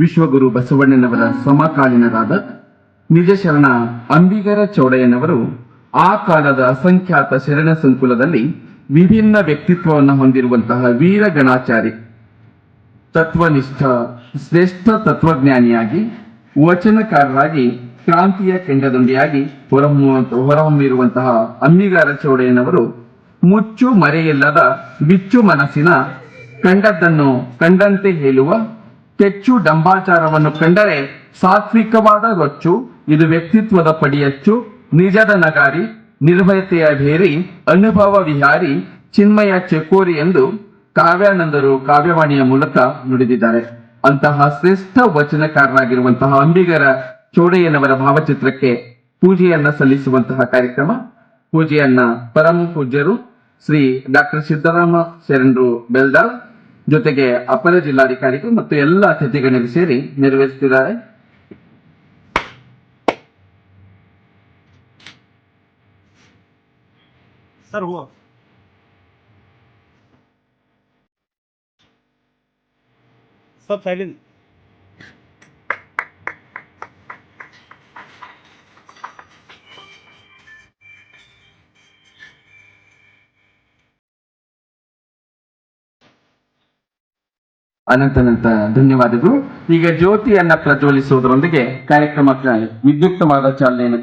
ವಿಶ್ವಗುರು ಬಸವಣ್ಣನವರ ಸಮಕಾಲೀನರಾದ ನಿಜಶರಣ ಅಂಬಿಗರ ಚೌಡಯ್ಯನವರು ಆ ಕಾಲದ ಅಸಂಖ್ಯಾತ ಶರಣ ಸಂಕುಲದಲ್ಲಿ ವಿಭಿನ್ನ ವ್ಯಕ್ತಿತ್ವವನ್ನು ಹೊಂದಿರುವಂತಹ ವೀರ ಗಣಾಚಾರಿ, ತತ್ವನಿಷ್ಠ, ಶ್ರೇಷ್ಠ ತತ್ವಜ್ಞಾನಿಯಾಗಿ, ವಚನಕಾರರಾಗಿ, ಕ್ರಾಂತಿಯ ಕೆಂಡದೊಂದಿಯಾಗಿ ಹೊರಹೊಮ್ಮುವಂತ, ಹೊರಹೊಮ್ಮಿರುವಂತಹ ಅಂಬಿಗಾರ ಚೌಡಯ್ಯನವರು ಮುಚ್ಚು ಮರೆಯಿಲ್ಲದ ಬಿಚ್ಚು ಮನಸ್ಸಿನ ಕಂಡದ್ದನ್ನು ಕಂಡಂತೆ ಹೇಳುವ ಕೆಚ್ಚು ಡಂಬಾಚಾರವನ್ನು ಕಂಡರೆ ಸಾತ್ವಿಕವಾದ ರೊಚ್ಚು, ಇದು ವ್ಯಕ್ತಿತ್ವದ ಪಡಿಯಚ್ಚು, ನಿಜದ ನಗಾರಿ, ನಿರ್ಭಯತೆಯ ಭೇರಿ, ಅನುಭವ ವಿಹಾರಿ, ಚಿನ್ಮಯ ಚೆಕೋರಿ ಎಂದು ಕಾವ್ಯಾನಂದರು ಕಾವ್ಯವಾಣಿಯ ಮೂಲಕ ನುಡಿದಿದ್ದಾರೆ. ಅಂತಹ ಶ್ರೇಷ್ಠ ವಚನಕಾರರಾಗಿರುವಂತಹ ಅಂಬಿಗರ ಚೋಡಯ್ಯನವರ ಭಾವಚಿತ್ರಕ್ಕೆ ಪೂಜೆಯನ್ನ ಸಲ್ಲಿಸುವಂತಹ ಕಾರ್ಯಕ್ರಮ, ಪೂಜೆಯನ್ನ ಪರಮ ಪೂಜ್ಯರು ಶ್ರೀ ಡಾಕ್ಟರ್ ಸಿದ್ದರಾಮ ಶರಣರು ಬೆಲ್ದಾಳ್ ಜೊತೆಗೆ ಅಪರ ಜಿಲ್ಲಾಧಿಕಾರಿಗಳು ಮತ್ತು ಎಲ್ಲ ಅತಿಥಿಗಣರು ಸೇರಿ ನಿರ್ವಹಿಸುತ್ತಿದ್ದಾರೆ. ಸರ್ ಸರ್ ಸೈಲೆಂಟ್ ಅನಂತ ಅನಂತ ಧನ್ಯವಾದಗಳು. ಈಗ ಜ್ಯೋತಿಯನ್ನ ಪ್ರಜ್ವಲಿಸುವುದರೊಂದಿಗೆ ಕಾರ್ಯಕ್ರಮಕ್ಕೆ ವಿದ್ಯುಕ್ತವಾದ ಚಾಲನೆಯನ್ನು